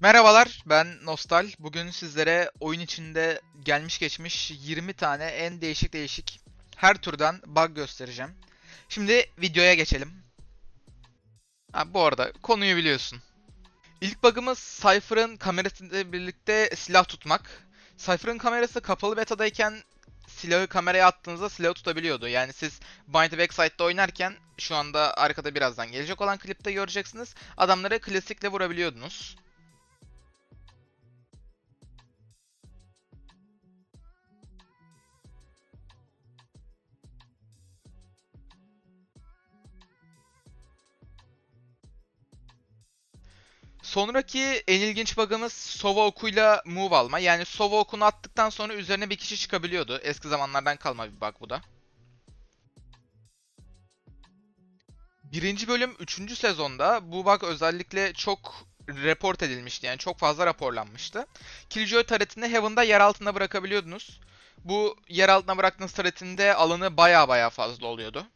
Merhabalar, ben Nostal. Bugün sizlere oyun içinde gelmiş geçmiş 20 tane en değişik değişik her türden bug göstereceğim. Şimdi videoya geçelim. Ha, bu arada konuyu biliyorsun. İlk bug'ımız Cypher'ın kamerasıyla birlikte silah tutmak. Cypher'ın kamerası kapalı betadayken silahı kameraya attığınızda silahı tutabiliyordu. Yani siz Bind Backside'da oynarken şu anda arkada birazdan gelecek olan klipte göreceksiniz. Adamları klasikle vurabiliyordunuz. Sonraki en ilginç bug'ımız Sova okuyla move alma. Yani Sova okunu attıktan sonra üzerine bir kişi çıkabiliyordu. Eski zamanlardan kalma bir bug bu da. Birinci bölüm 3. sezonda bu bug özellikle çok report edilmişti. Yani çok fazla raporlanmıştı. Killjoy taretini Heaven'da yer altında bırakabiliyordunuz. Bu yer altına bıraktığınız taretinde alanı baya baya fazla oluyordu.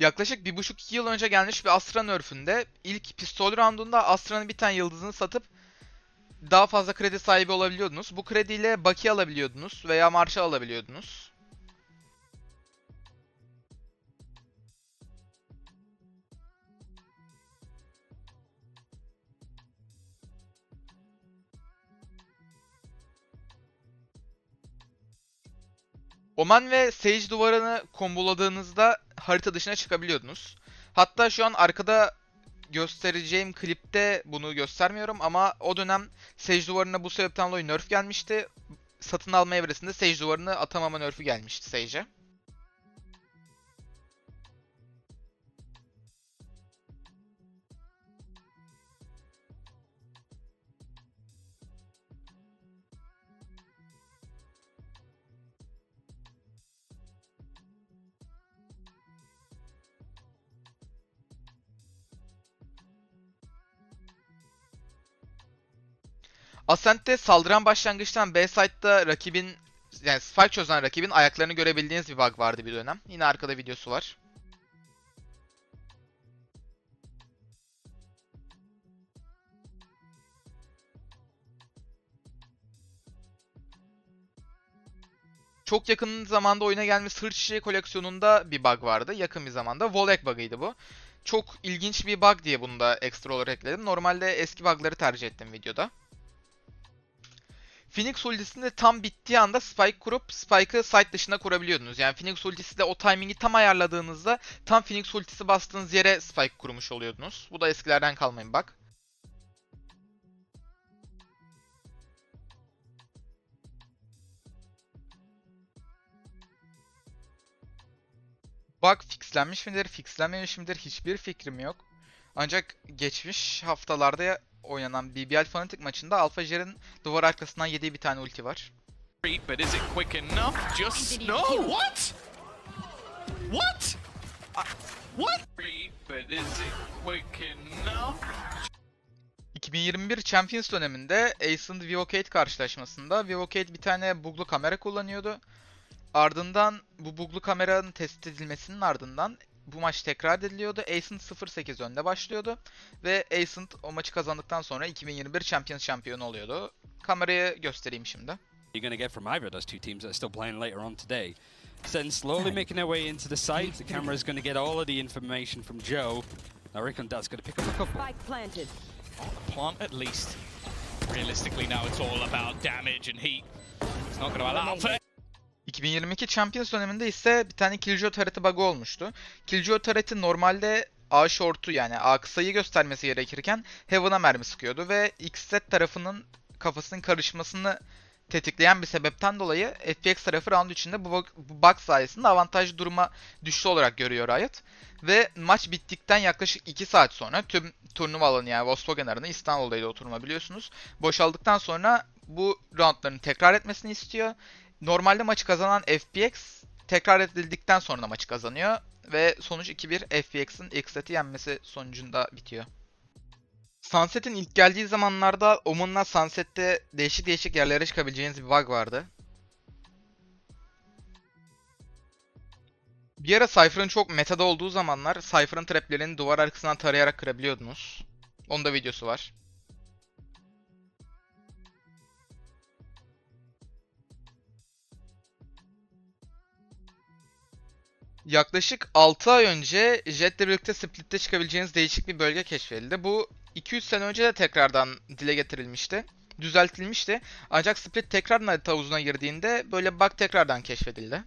Yaklaşık bir buçuk iki yıl önce gelmiş bir Astra nerf'ünde ilk pistol roundunda Astra'nın bir tane yıldızını satıp daha fazla kredi sahibi olabiliyordunuz. Bu krediyle Baki alabiliyordunuz veya Marshall alabiliyordunuz. Oman ve Sage duvarını komboladığınızda harita dışına çıkabiliyordunuz. Hatta şu an arkada göstereceğim klipte bunu göstermiyorum ama o dönem Sage duvarına bu sebepten dolayı nerf gelmişti. Satın alma evresinde Sage duvarını atamama nerfü gelmişti Sage'e. Ascent'te saldıran başlangıçtan B site'da rakibin yani spike çözen rakibin ayaklarını görebildiğiniz bir bug vardı bir dönem. Yine arkada videosu var. Çok yakın zamanda oyuna gelmiş Sır Çiçeği koleksiyonunda bir bug vardı. Yakın bir zamanda. Volek bug'ıydı bu. Çok ilginç bir bug diye bunu da ekstra olarak ekledim. Normalde eski bug'ları tercih ettim videoda. Phoenix ultisinde tam bittiği anda spike kurup spike'ı site dışına kurabiliyordunuz. Yani Phoenix ultisi de o timingi tam ayarladığınızda tam Phoenix ultisi bastığınız yere spike kurmuş oluyordunuz. Bu da eskilerden kalmayın bak. Bug fixlenmiş midir, fixlenmemiş midir hiçbir fikrim yok. Ancak geçmiş haftalarda oynanan BBL Fnatic maçında Alpha Jer'in duvar arkasından yediği bir tane ulti var. but is it quick enough? Just no. What? What? What? But is it quick enough? 2021 Champions döneminde Ace'ın Vivocade karşılaşmasında Vivocade bir tane buglu kamera kullanıyordu. Ardından bu buglu kameranın test edilmesinin ardından bu maç tekrar ediliyordu. Ascent 0-8 önde başlıyordu. Ve Ascent o maçı kazandıktan sonra 2021 Champions şampiyonu oluyordu. Kamerayı göstereyim şimdi. you're going to get from either of those two teams that are still playing later on today. Sen slowly making their way into the site. The camera is going to get all of the information from Joe. Now Rick Dad's going to pick up a couple. Spike planted. Plant at least. Realistically, now it's all about damage and heat. It's not going to allow for 2022 Champions döneminde ise bir tane Killjoy turret'i bug'ı olmuştu. Killjoy turret'i normalde A short'u yani A kısayı göstermesi gerekirken Heaven'a mermi sıkıyordu ve Xset tarafının kafasının karışmasını tetikleyen bir sebepten dolayı FPX tarafı round içinde bu bug, bu bug sayesinde avantajlı duruma düştü olarak görüyor Riot. Ve maç bittikten yaklaşık 2 saat sonra tüm turnuva alanı yani Volkswagen Arena İstanbul'daydı oturma biliyorsunuz. Boşaldıktan sonra bu roundların tekrar etmesini istiyor. Normalde maçı kazanan FPX tekrar edildikten sonra maçı kazanıyor. Ve sonuç 2-1 FPX'in Xset'i yenmesi sonucunda bitiyor. Sunset'in ilk geldiği zamanlarda Omen'la Sunset'te değişik değişik yerlere çıkabileceğiniz bir bug vardı. Bir ara Cypher'ın çok metada olduğu zamanlar Cypher'ın traplerini duvar arkasından tarayarak kırabiliyordunuz. Onun da videosu var. Yaklaşık 6 ay önce Jet'le birlikte Split'te çıkabileceğiniz değişik bir bölge keşfedildi. Bu 200 sene önce de tekrardan dile getirilmişti. Düzeltilmişti. Ancak Split tekrar harita havuzuna girdiğinde böyle bug tekrardan keşfedildi.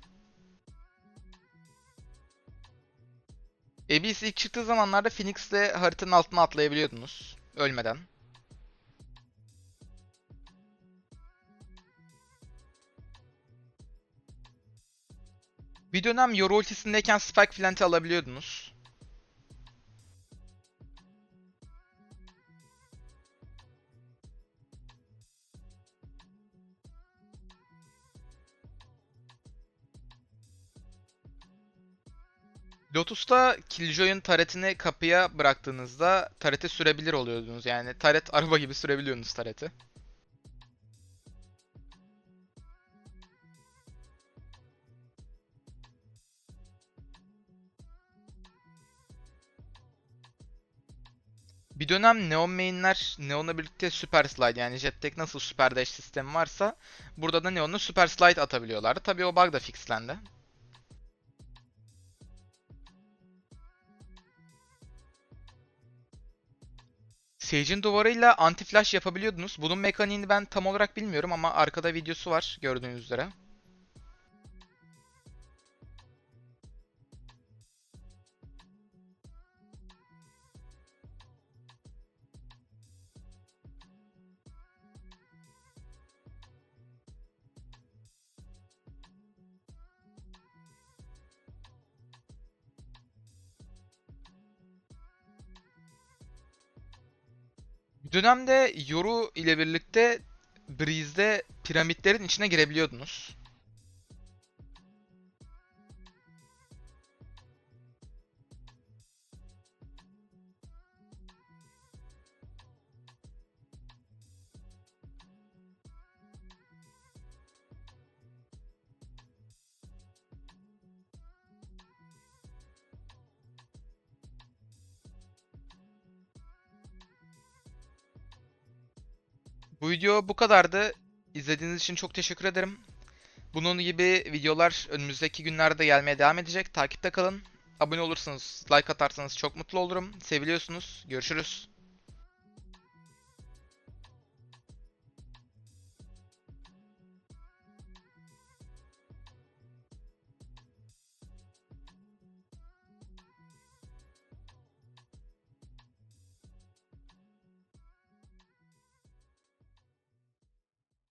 Abyss ilk çıktığı zamanlarda Phoenix'le haritanın altına atlayabiliyordunuz. Ölmeden. Bir dönem Yoru ultisindeyken Spike Flint'i alabiliyordunuz. Lotus'ta Killjoy'un taretini kapıya bıraktığınızda tareti sürebilir oluyordunuz. Yani taret araba gibi sürebiliyorsunuz tareti. Bir dönem Neon main'ler Neon'la birlikte Super Slide yani Jetpack nasıl Super Dash sistemi varsa burada da Neon'la Super Slide atabiliyorlardı. Tabii o bug da fixlendi. Sage'in duvarıyla anti-flash yapabiliyordunuz. Bunun mekaniğini ben tam olarak bilmiyorum ama arkada videosu var gördüğünüz üzere. Dönemde Yoru ile birlikte Breeze'de piramitlerin içine girebiliyordunuz. Bu video bu kadardı. İzlediğiniz için çok teşekkür ederim. Bunun gibi videolar önümüzdeki günlerde gelmeye devam edecek. Takipte kalın. Abone olursanız, like atarsanız çok mutlu olurum. Seviliyorsunuz. Görüşürüz.